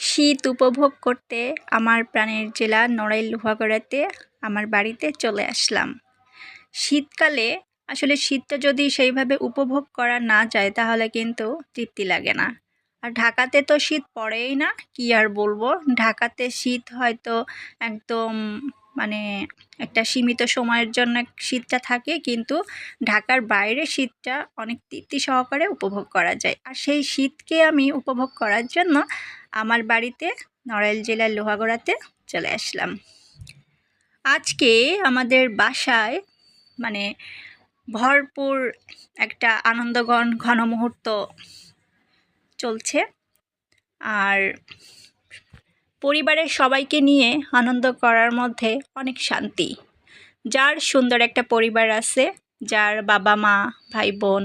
শীত উপভোগ করতে আমার প্রাণের জেলা নড়াইল লোহাগড়াতে আমার বাড়িতে চলে আসলাম। শীতকালে আসলে শীতটা যদি সেইভাবে উপভোগ করা না যায় তাহলে কিন্তু তৃপ্তি লাগে না। আর ঢাকাতে তো শীত পড়েই না, কি আর বলব? ঢাকাতে শীত হয়তো একদম মানে একটা সীমিত সময়ের জন্য শীতটা থাকে, কিন্তু ঢাকার বাইরে শীতটা অনেক তৃপ্তি সহকারে উপভোগ করা যায়। আর সেই শীতকে আমি উপভোগ করার জন্য আমার বাড়িতে, নড়াইল জেলার লোহাগড়াতে চলে আসলাম। আজকে আমাদের বাসায় মানে ভরপুর একটা আনন্দগণ ঘন মুহূর্ত চলছে। আর পরিবারের সবাইকে নিয়ে আনন্দ করার মধ্যে অনেক শান্তি। যার সুন্দর একটা পরিবার আছে, যার বাবা মা ভাই বোন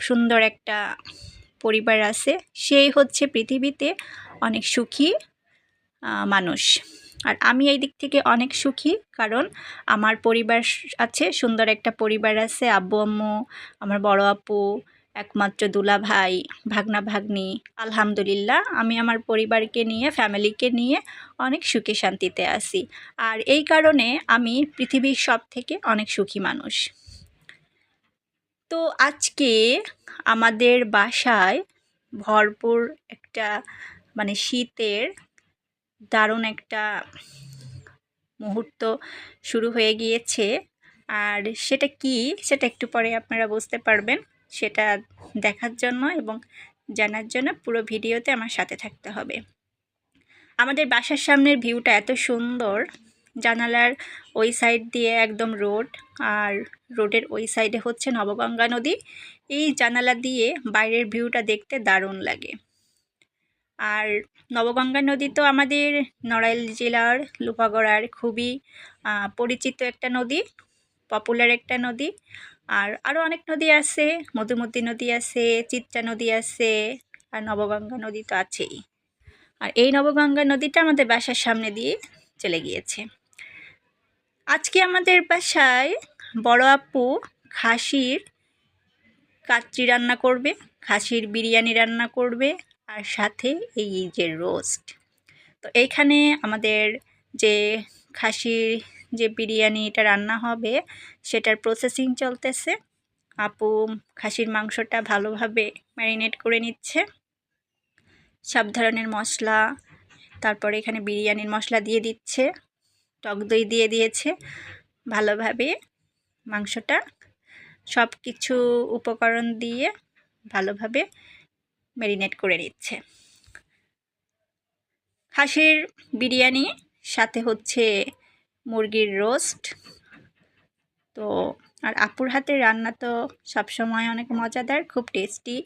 সুন্দর একটা পরিবার আছে, সেই হচ্ছে পৃথিবীতে অনেক সুখী মানুষ। আর আমি এই দিক থেকে অনেক সুখী, কারণ আমার পরিবার আছে, সুন্দর একটা পরিবার আছে, আব্বু, আম্মু, আমার বড় আপু, একমাত্র দুলা ভাই, ভাগনা ভাগ্নি, আলহামদুলিল্লাহ, আমি আমার পরিবারকে নিয়ে, ফ্যামিলিকে নিয়ে অনেক সুখে শান্তিতে আছি। আর এই কারণে আমি পৃথিবীর সব থেকে অনেক সুখী মানুষ। তো আজকে আমাদের বাসায় ভরপুর একটা মানে শীতের দারুণ একটা মুহূর্ত শুরু হয়ে গিয়েছে। আর সেটা কি, সেটা একটু পরে আপনারা বুঝতে পারবেন। সেটা দেখার জন্য এবং জানার জন্য পুরো ভিডিওতে আমার সাথে থাকতে হবে। আমাদের বাসার সামনের ভিউটা এত সুন্দর। জানালার ওই সাইড দিয়ে একদম রোড আর রোডের ওই সাইডে হচ্ছে নবগঙ্গা নদী। এই জানালা দিয়ে বাইরের ভিউটা দেখতে দারুণ লাগে। আর নবগঙ্গা নদী তো আমাদের নড়াইল জেলার লুপাগড়ার খুবই পরিচিত একটা নদী পপুলার একটা নদী। আর আরও অনেক নদী আছে, মধুমতি নদী আছে, চিত্রা নদী আছে, আর নবগঙ্গা নদী তো আছেই। আর এই নবগঙ্গা নদীটা আমাদের বাসার সামনে দিয়ে চলে গিয়েছে। আজকে আমাদের বাসায় বড় আপু খাসির কাচ্চি রান্না করবে, খাসির বিরিয়ানি রান্না করবে, আর সাথে এই যে রোস্ট। তো এইখানে আমাদের যে খাসির যে বিরিয়ানিটা রান্না হবে, সেটার প্রসেসিং চলতেছে। আপু খাসির মাংসটা ভালোভাবে ম্যারিনেট করে নিচ্ছে। সব ধরনের মশলা, তারপরে এখানে বিরিয়ানির মশলা দিয়ে দিচ্ছে। টক দই দিয়ে দিয়েছে ভালোভাবে মাংসটা। সব কিছু উপকরণ দিয়ে ভালোভাবে ম্যারিনেট করে নিচ্ছে। হাঁসের বিরিয়ানি, সাথে হচ্ছে মুরগির রোস্ট। তো আর আপুর হাতের রান্না তো সবসময় অনেক মজাদার, খুব টেস্টি।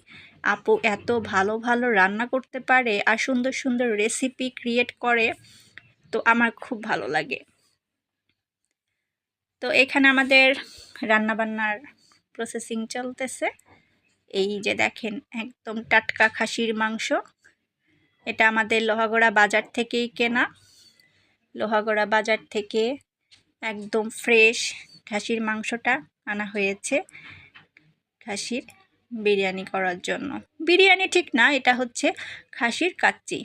আপু এত ভালো ভালো রান্না করতে পারে আর সুন্দর সুন্দর রেসিপি ক্রিয়েট করে। তো আমার খুব ভালো লাগে। তো এখানে আমাদের রান্নাবান্নার প্রসেসিং চলতেছে। এই যে দেখেন, একদম টাটকা খাসির মাংস। এটা আমাদের লোহাগড়া বাজার থেকেই কেনা। লোহাগড়া বাজার থেকে একদম ফ্রেশ খাসির মাংসটা আনা হয়েছে খাসির বিরিয়ানি করার জন্য। বিরিয়ানি ঠিক না, এটা হচ্ছে খাসির কাচ্চি।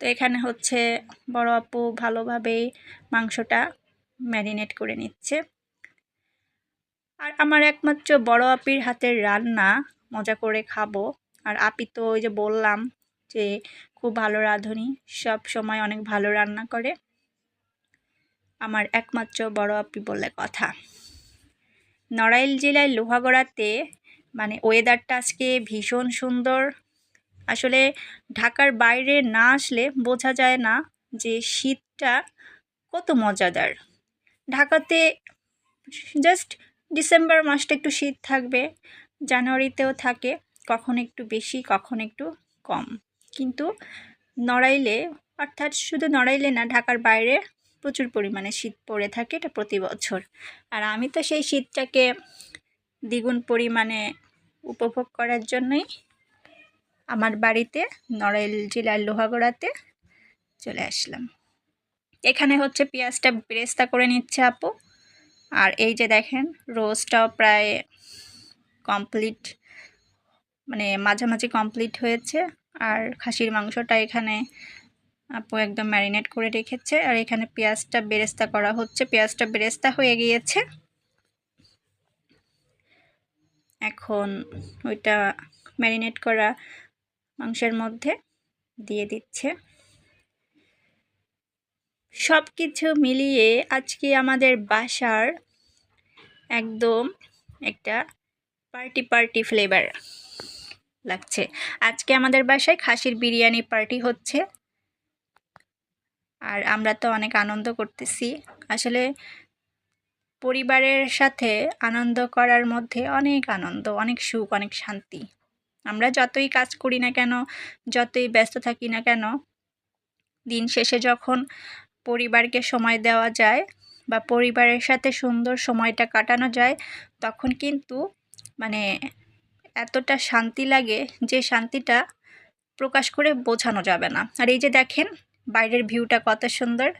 তো এখানে হচ্ছে বড় আপু ভালোভাবে মাংসটা ম্যারিনেট করে নিচ্ছে। আর আমার একমাত্র বড় আপির হাতের রান্না, মজা করে খাব। আর আপি তো ওই যে বললাম যে খুব ভালো রাঁধুনি, সব সময় অনেক ভালো রান্না করে। আমার একমাত্র বড় আপি বলে কথা। নড়াইল জেলায় লোহাগড়াতে মানে ওয়েদারটা আজকে ভীষণ সুন্দর আসলে ঢাকার বাইরে না আসলে বোঝা যায় না যে শীতটা কত মজাদার। ঢাকাতে জাস্ট ডিসেম্বর মাসটা একটু শীত থাকবে জানুয়ারিতেও থাকে, কখন একটু বেশি, কখন একটু কম। কিন্তু নড়াইলে, অর্থাৎ শুধু নড়াইলে না, ঢাকার বাইরে প্রচুর পরিমাণে শীত পড়ে থাকে এটা প্রতি বছর। আর আমি তো সেই শীতটাকে দ্বিগুণ পরিমাণে উপভোগ করার জন্যই আমার বাড়িতে, নড়াইল জেলার লোহাগড়াতে চলে আসলাম। এখানে হচ্ছে পেঁয়াজটা বেরেস্তা করে নিচ্ছে আপু। আর এই যে দেখেন রোজটাও প্রায় কমপ্লিট মানে মাঝামাঝি কমপ্লিট হয়েছে। আর খাসির মাংসটা এখানে আপু একদম ম্যারিনেট করে রেখেছে। আর এখানে পেঁয়াজটা বেরেস্তা করা হচ্ছে। পেঁয়াজটা বেরেস্তা হয়ে গিয়েছে। এখন ওইটা ম্যারিনেট করা মাংসের মধ্যে দিয়ে দিচ্ছে। সব কিছু মিলিয়ে আজকে আমাদের বাসার একদম একটা পার্টি পার্টি ফ্লেভার লাগছে। আজকে আমাদের বাসায় খাসির বিরিয়ানি পার্টি হচ্ছে। আর আমরা তো অনেক আনন্দ করতেছি। আসলে পরিবারের সাথে আনন্দ করার মধ্যে অনেক আনন্দ, অনেক সুখ, অনেক শান্তি। আমরা যতই কাজ করি না কেন, যতই ব্যস্ত থাকি না কেন, দিন শেষে যখন পরিবারকে সময় দেওয়া যায় বা পরিবারের সাথে সুন্দর সময়টা কাটানো যায়, তখন কিন্তু মানে এতটা শান্তি লাগে যে শান্তিটা প্রকাশ করে বোঝানো যাবে না। আর এই যে দেখেন, বাইরের ভিউটা কত সুন্দর।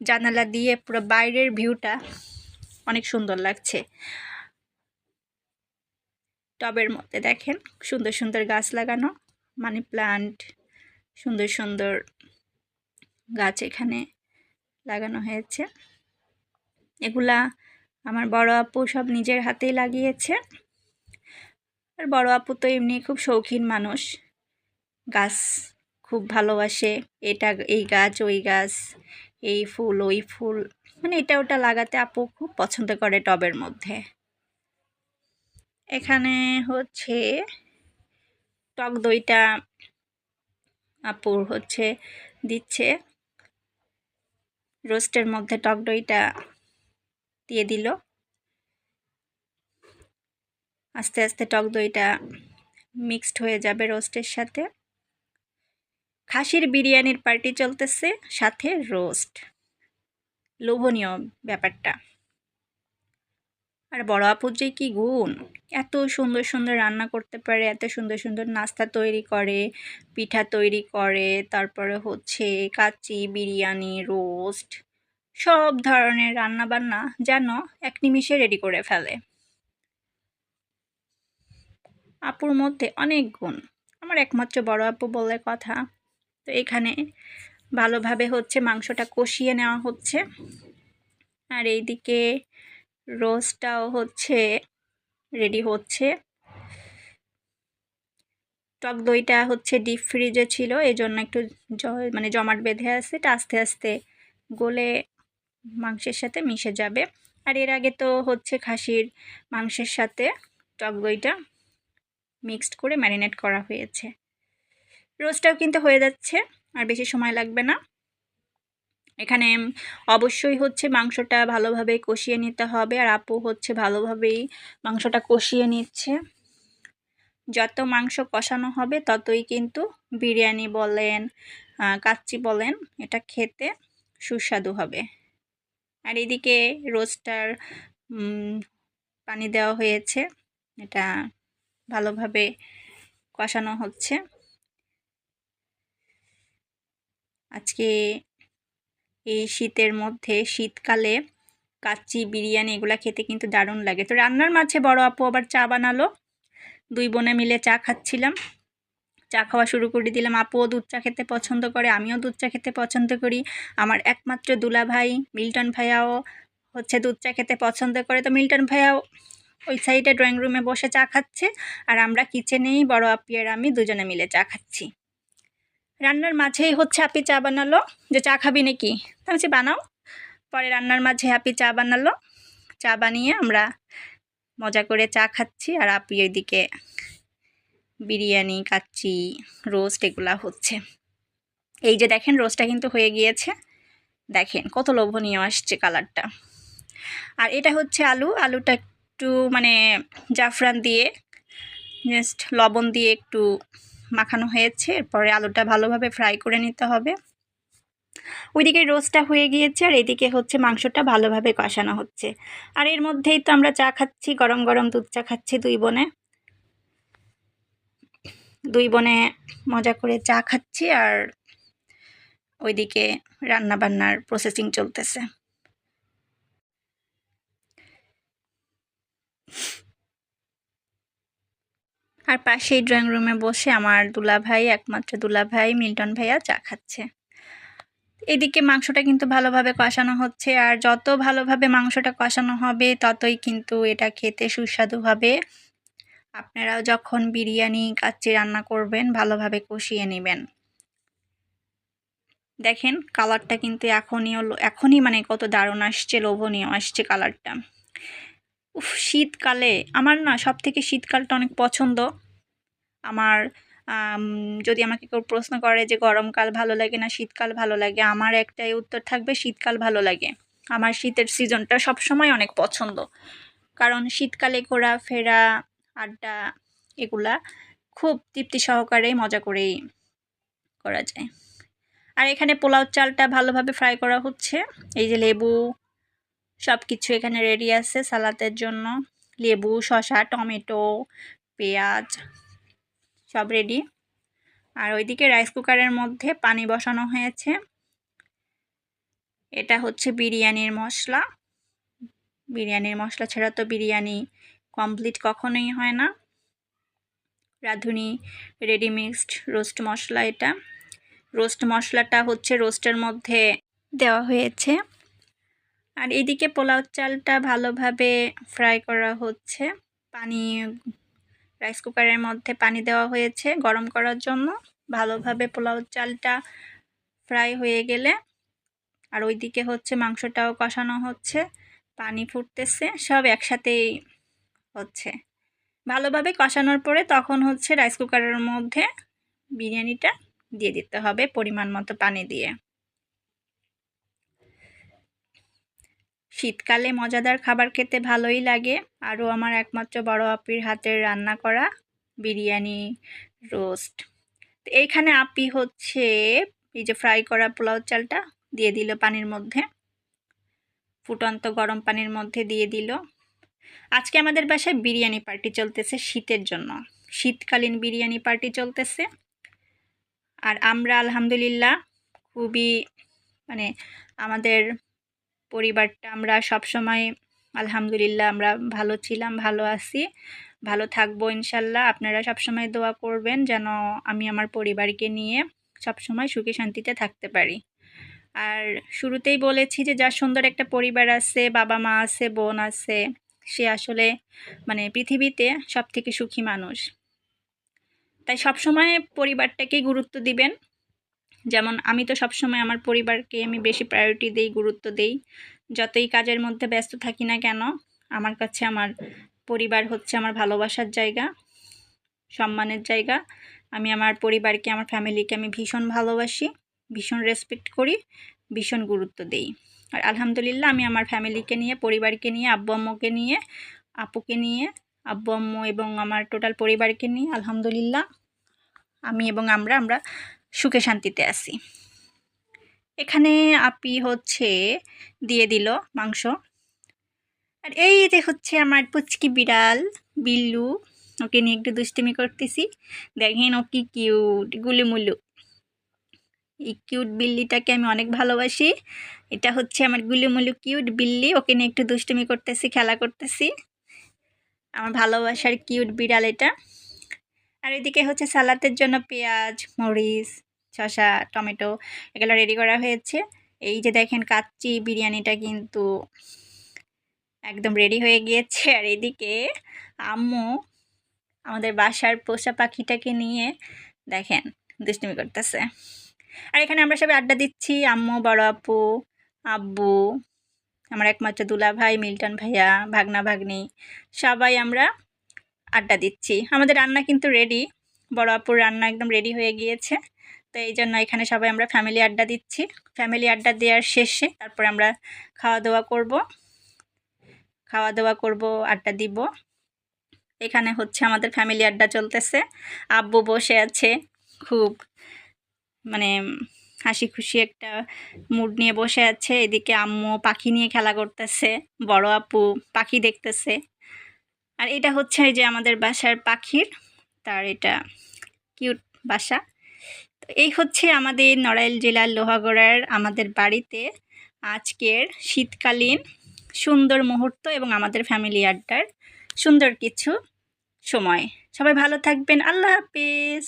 জানালা দিয়ে পুরো বাইরের ভিউটা অনেক সুন্দর লাগছে। টবের মধ্যে দেখেন, সুন্দর সুন্দর গাছ লাগানো মানি প্লান্ট সুন্দর সুন্দর গাছ এখানে লাগানো হয়েছে। এগুলা আমার বড় আপু সব নিজের হাতেই লাগিয়েছে। আর বড় আপু তো এমনি খুব শৌখিন মানুষ। গাছ খুব ভালোবাসে, এটা এই গাছ, ওই গাছ, এই ফুল, ওই ফুল। মানে এটা ওটা লাগাতে আপু খুব পছন্দ করে টবের মধ্যে। এখানে হচ্ছে টক দইটা আপুর হচ্ছে দিচ্ছে। রোস্টের মধ্যে টক দইটা দিয়ে দিল। আস্তে আস্তে টক দইটা মিক্সড হয়ে যাবে রোস্টের সাথে। খাসির বিরিয়ানির পার্টি চলতেছে, সাথে রোস্ট। লোভনীয় ব্যাপারটা। আর বড় আপুর যে কী গুণ? এত সুন্দর সুন্দর রান্না করতে পারে, এত সুন্দর সুন্দর নাস্তা তৈরি করে, পিঠা তৈরি করে, তারপরে হচ্ছে কাচি বিরিয়ানি, রোস্ট, সব ধরনের রান্না বান্না যেন এক নিমিষে রেডি করে ফেলে। আপুর মধ্যে অনেক গুণ। আমার একমাত্র বড় আপু বলে কথা। তো এখানে ভালোভাবে হচ্ছে মাংসটা কষিয়ে নেওয়া হচ্ছে। আর এইদিকে রোস্টটাও হচ্ছে রেডি হচ্ছে। টক দইটা হচ্ছে ডিপ ফ্রিজে ছিল এই জন্য একটু মানে জমাট বেঁধে আছে, এটা আস্তে আস্তে গলে মাংসের সাথে মিশে যাবে। আর এর আগে তো হচ্ছে খাসির মাংসের সাথে টক দইটা মিক্সড করে ম্যারিনেট করা হয়েছে। রোস্টটাও কিন্তু হয়ে যাচ্ছে, আর বেশি সময় লাগবে না। এখানে অবশ্যই হচ্ছে মাংসটা ভালোভাবে কষিয়ে নিতে হবে। আর আপু হচ্ছে ভালোভাবেই মাংসটা কষিয়ে নিচ্ছে। যত মাংস কষানো হবে ততই কিন্তু বিরিয়ানি বলেন কাচ্চি বলেন, এটা খেতে সুস্বাদু হবে। আর এদিকে রোস্টার পানি দেওয়া হয়েছে। এটা ভালোভাবে কষানো হচ্ছে। আজকে এই শীতের মধ্যে শীতকালে কাচ্চি, বিরিয়ানি এগুলো খেতে কিন্তু দারুণ লাগে। তো রান্নার মাঝে বড় আপু আবার চা বানালো। দুই বোনে মিলে চা খাচ্ছিলাম। চা খাওয়া শুরু করে দিলাম। আপুও দুধ চা খেতে পছন্দ করে, আমিও দুধ চা খেতে পছন্দ করি। আমার একমাত্র দুলা ভাই মিল্টন ভাইয়াও হচ্ছে দুধ চা খেতে পছন্দ করে। তো মিল্টন ভাইয়াও ওই সাইডে ড্রয়িং রুমে বসে চা খাচ্ছে। আর আমরা কিচেনেই বড় আপি আর আমি দুজনে মিলে চা খাচ্ছি। রান্নার মাঝেই হচ্ছে আপি চা বানালো। যে চা খাবি নাকি? আমি বলছি, বানাও। পরে রান্নার মাঝে আপি চা বানালো। চা বানিয়ে আমরা মজা করে চা খাচ্ছি আর আপি ওইদিকে বিরিয়ানি, কাচ্চি, রোস্ট এগুলা হচ্ছে। এই যে দেখেন, রোস্টটা কিন্তু হয়ে গিয়েছে। দেখেন, কত লোভনীয় আসছে কালারটা। আর এটা হচ্ছে আলু। আলুটা একটু মানে জাফরান দিয়ে, জাস্ট লবণ দিয়ে একটু মাখানো হয়েছে, এরপরে আলুটা ভালোভাবে ফ্রাই করে নিতে হবে। ওইদিকে রোস্টটা হয়ে গিয়েছে আর এদিকে হচ্ছে মাংসটা ভালোভাবে কষানো হচ্ছে। আর এর মধ্যেই তো আমরা চা খাচ্ছি, গরম গরম দুধ চা খাচ্ছি দুই বোনে। দুই বোনে মজা করে চা খাচ্ছি আর ওইদিকে রান্না বান্নার প্রসেসিং চলতেছে। আর পাশেই ড্রয়িং রুমে বসে আমার দুলাভাই, একমাত্র দুলাভাই, মিল্টন ভাইয়া চা খাচ্ছে। এদিকে মাংসটা কিন্তু ভালোভাবে কষানো হচ্ছে আর যত ভালোভাবে মাংসটা কষানো হবে, ততই কিন্তু এটা খেতে সুস্বাদু হবে। আপনারাও যখন বিরিয়ানি কাচ্চি রান্না করবেন, ভালোভাবে কষিয়ে নেবেন। দেখেন কালারটা কিন্তু এখনই এখনই মানে কত দারুণ আসছে, লোভনীয় আসছে কালারটা উফ, শীতকালে আমার না সব থেকে শীতকালটা অনেক পছন্দ। আমার যদি আমাকে কেউ প্রশ্ন করে যে গরমকাল ভালো লাগে না শীতকাল ভালো লাগে, আমার একটাই উত্তর থাকবে শীতকাল ভালো লাগে। আমার শীতের সিজনটা সবসময় অনেক পছন্দ। কারণ শীতকালে ঘোরাফেরা আড্ডা এগুলা খুব তৃপ্তি সহকারে মজা করেই করা যায়। আর এখানে পোলাও চালটা ভালোভাবে ফ্রাই করা হচ্ছে। এই যে লেবু সব কিছু এখানে রেডি আছে সালাতের জন্য। লেবু, শসা, টমেটো, পেঁয়াজ, সব রেডি আর ওইদিকে রাইস কুকারের মধ্যে পানি বসানো হয়েছে। এটা হচ্ছে বিরিয়ানির মশলা। বিরিয়ানির মশলা ছাড়া তো বিরিয়ানি কমপ্লিট কখনোই হয় না। রাঁধুনি রেডি মিক্সড রোস্ট মশলা এটা। রোস্ট মশলাটা হচ্ছে রোস্টের মধ্যে দেওয়া হয়েছে। আর এদিকে পোলাও চালটা ভালোভাবে ফ্রাই করা হচ্ছে। পানি, রাইস কুকারের মধ্যে পানি দেওয়া হয়েছে গরম করার জন্য। ভালোভাবে পোলাও চালটা ফ্রাই হয়ে গেলে আর ওইদিকে হচ্ছে মাংসটাও কষানো হচ্ছে। পানি ফুটতেছে, সব একসাথেই হচ্ছে। ভালোভাবে কষানোর পরে তখন হচ্ছে রাইস কুকারের মধ্যে বিরিয়ানিটা দিয়ে দিতে হবে পরিমাণ মতো পানি দিয়ে। শীতকালে মজাদার খাবার খেতে ভালোই লাগে। আরও আমার একমাত্র বড় আপির হাতের রান্না করা বিরিয়ানি রোস্ট। তো এইখানে আপি হচ্ছে এই যে ফ্রাই করা পোলাও চালটা দিয়ে দিল পানির মধ্যে। ফুটন্ত গরম পানির মধ্যে দিয়ে দিল। আজকে আমাদের বাসায় বিরিয়ানি পার্টি চলতেছে শীতের জন্য। শীতকালীন বিরিয়ানি পার্টি চলতেছে। আর আমরা আলহামদুলিল্লাহ খুবই মানে আমাদের পরিবারটা আমরা সব সময় আলহামদুলিল্লাহ আমরা ভালো ছিলাম, ভালো আছি। ভালো থাকব ইনশাল্লাহ। আপনারা সব সময় দোয়া করবেন যেন আমি আমার পরিবারকে নিয়ে সব সময় সুখে শান্তিতে থাকতে পারি। আর শুরুতেই বলেছি যে যার সুন্দর একটা পরিবার আছে, বাবা মা আছে, বোন আছে, সে আসলে মানে পৃথিবীতে সব থেকে সুখী মানুষ। তাই সবসময় পরিবারটাকেই গুরুত্ব দিবেন। যেমন, আমি তো সবসময় আমার পরিবারকে আমি বেশি প্রায়োরিটি দেই, গুরুত্ব দেই। যতই কাজের মধ্যে ব্যস্ত থাকি না কেন, আমার কাছে আমার পরিবার হচ্ছে আমার ভালোবাসার জায়গা, সম্মানের জায়গা। আমি আমার পরিবারকে, আমার ফ্যামিলিকে আমি ভীষণ ভালোবাসি, ভীষণ রেসপেক্ট করি, ভীষণ গুরুত্ব দেই। আর আলহামদুলিল্লাহ, আমি আমার ফ্যামিলিকে নিয়ে, পরিবারকে নিয়ে, আব্বু আম্মুকে নিয়ে, আপুকে নিয়ে, আব্বু আম্মু এবং আমার টোটাল পরিবারকে নিয়ে, আলহামদুলিল্লাহ, আমি এবং আমরা আমরা সুখে শান্তিতে আছি। এখানে আপি হচ্ছে দিয়ে দিল মাংস। আর এই যে হচ্ছে আমার পুচকি বিড়াল, বিল্লু, ওকে নিয়ে একটু দুষ্টুমি করতেছি। দেখেন ও কি কিউট গুলিমুলু। এই কিউট বিল্লিটাকে আমি অনেক ভালোবাসি। এটা হচ্ছে আমার গুলিমুলু কিউট বিল্লি, ওকে নিয়ে একটু দুষ্টুমি করতেছি, খেলা করতেছি। আমার ভালোবাসার কিউট বিড়াল এটা। আর এদিকে হচ্ছে সালাতের জন্য পেঁয়াজ, মরিচ, শসা, টমেটো এগুলো রেডি করা হয়েছে। এই যে দেখেন কাচ্চি বিরিয়ানিটা কিন্তু একদম রেডি হয়ে গিয়েছে। আর এদিকে আম্মু আমাদের বাসার পোষা পাখিটাকে নিয়ে দেখেন দুষ্টুমি করতেছে। আর এখানে আমরা সবাই আড্ডা দিচ্ছি, আম্মু, বড় আপু, আব্বু, আমার একমাত্র দুলা ভাই মিল্টন ভাইয়া, ভাগনা ভাগ্নি, সবাই আমরা আড্ডা দিচ্ছি। আমাদের রান্না কিন্তু রেডি বড় আপুর রান্না একদম রেডি হয়ে গিয়েছে। তো এই জন্য এখানে সবাই আমরা ফ্যামিলি আড্ডা দিচ্ছি। ফ্যামিলি আড্ডা দেওয়ার শেষে তারপরে আমরা খাওয়া দাওয়া করব। খাওয়া দাওয়া করব, আড্ডা দিব। এখানে হচ্ছে আমাদের ফ্যামিলি আড্ডা চলতেছে। আব্বু বসে আছে। খুব মানে হাসি খুশি একটা মুড নিয়ে বসে আছে। এদিকে আম্মু পাখি নিয়ে খেলা করতেছে। বড় আপু পাখি দেখতেছে। আর এটা হচ্ছে যে আমাদের বাসার পাখির, তার এটা কিউট বাসা। তো এই হচ্ছে আমাদের নড়াইল জেলার লোহাগড়ার আমাদের বাড়িতে আজকের শীতকালীন সুন্দর মুহূর্ত এবং আমাদের ফ্যামিলি আড্ডার সুন্দর কিছু সময়। সবাই ভালো থাকবেন। আল্লাহ হাফিজ।